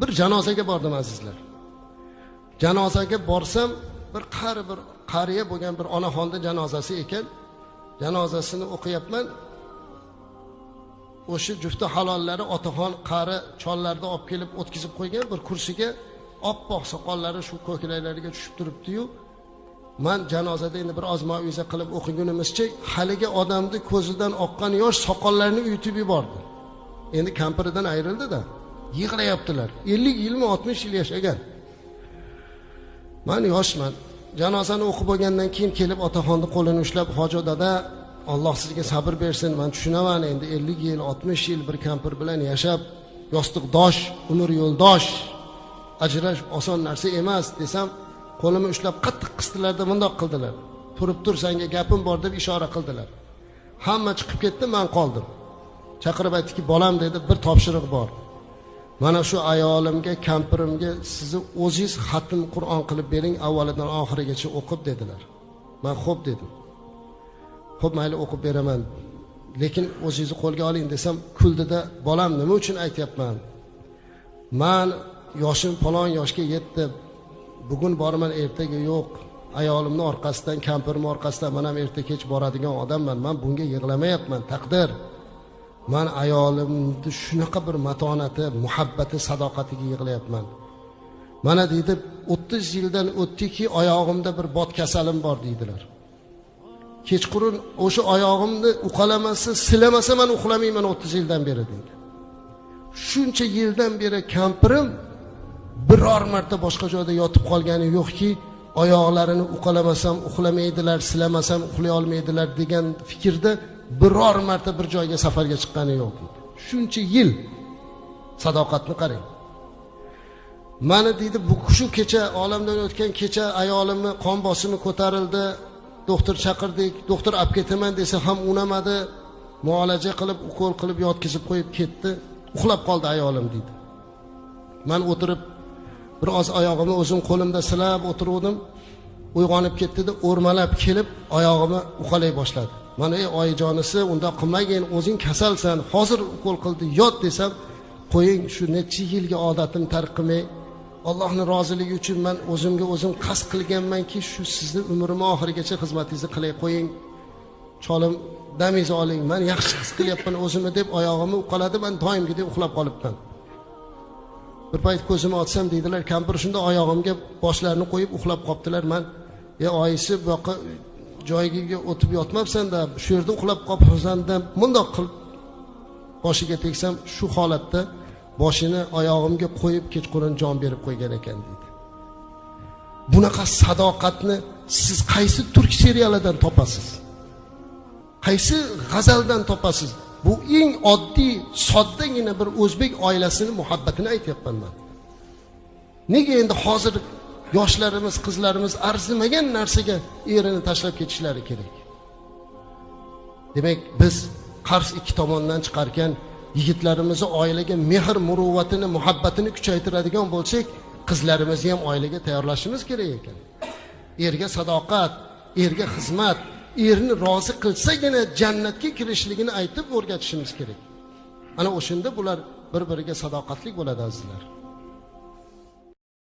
bir janozaga bordim azizlar. Janozaga borsam bir qari bir qariya bo'lgan bir onaxonni janozasi ekan. Janozasini o'qiyapman. O'sha jufti halollari otaxon qari chollarni olib kelib o'tkazib qo'ygan bir kursiga oppoq soqollari shu ko'kraklariga tushib turibdiyu. Man janozada endi bir oz maviza qilib o'qigunimizcha haligi odamni ko'zidan oqqan yosh soqollarini uyutib yubordi endi kampiridan ayrildida. Yig'layaptilar. ellik yilmi oltmish yil yashagan. Man yoshman. Janozani o'qib bo'lgandan keyin kelib otaxonni qo'lini ushlab hoji dada alloh sizga sabr bersin man tushunaman endi ellik yil oltmish yil bir kampir bilan yashab yostiqdosh umr yo'ldosh ajrash oson narsa emas desam qo'limni ushlab qattiq qisdilarda bundoq qildilar. Turib tur sanga gapim bor deb ishora qildilar. Hamma chiqib ketdi man qoldim. Chaqirib aytdiki bolam dedi bir topshiriq bor. Mana shu ayolimga kampirimga sizni o'zingiz xatm qur'on qilib bering avvalidan oxirigacha o'qib dedilar. Man xo'p dedim. Ho'p mayli o'qib beraman. Lekin o'zingizni qo'lga oling desam kuldida bolam nima uchun aytyapman? Man yoshim falon yoshga yetdi bugun boraman ertaga yo'q. Ayolimni orqasidan kampirimni orqasidan man ham erta kech boradigan odamman. Man bunga yig'lamayapman taqdir. Man ayolimni shunaqa bir matonati muhabbati sadoqatiga yig'layapman. Mana deydi o'ttiz yildan o'tdiki oyog'imda bir bot kasalim bor deydilar. Kechqurun o'sha oyog'imni uqalamasa silamasa man uxlamayman o'ttiz yildan beri deydi. Shuncha yildan beri kampirim biror marta boshqa joyda yotib qolgani yo'qki oyoqlarini uqalamasam uxlamaydilar silamasam uxlay olmaydilar degan fikrda biror marta bir joyga safarga chiqqani yo'q shuncha yil sadoqatni qarang. Mani deydi bu shu kecha olamdan o'tgan kecha ayolimni qon bosimi ko'tarildi doktor chaqirdik doktor olib ketaman desa ham unamadi. Muolaja qilib ukol qilib yotkizib qo'yib ketdi. Uxlab qoldi ayolim deydi. Man o'tirib bir oz oyog'imni o'zim qo'limda silab o'tiruvdim. Uyg'onib ketdida o'rmalab kelib oyog'imni uqalay boshladi mana ey oyijonisi undoq qilmagin o'zing kasalsan hozir ukol qildi yot desam qo'ying shu necha yilgi odatim tark qilmay allohni roziligi uchun man o'zimga o'zim qasd qilganmanki shu sizni umrimni oxirigacha xizmatingizni qilay qo'ying. Cholim damingizni oling man yaxshi his qilyapman o'zimni deb oyog'imni uqaladi man doimgidek uxlab qolibman. Bir payt ko'zimni ochsam deydilar kampir shunda oyog'imga boshlarini qo'yib uxlab qolibdilar man e oyisi bu yoqqa joyiga o'tib yotmabsanda shu yerda uxlab qolibsan deb mundoq qilib boshiga tegsam shu holatda boshini oyog'imga qo'yib kechqurun jon berib qo'ygan ekan deydi bunaqa sadoqatni siz qaysi turk serialidan topasiz? Qaysi g'azaldan topasiz? Bu eng oddiy soddagina bir o'zbek oilasini muhabbatini aytyapman man. Nega endi hozir yoshlarimiz qizlarimiz arzimagan narsaga erini tashlab ketishlari kerak. Demak biz qars ikki tomondan chiqarkan yigitlarimizni oilaga mehr muruvvatini muhabbatini kuchaytiradigan bo'lsak qizlarimizni ham oilaga tayyorlashimiz kerak ekan. Erga sadoqat erga xizmat erni rozi qilsagina jannatga kirishligini aytib o'rgatishimiz kerak. Ana o'shanda bular bir biriga sadoqatli bo'ladi azizlar.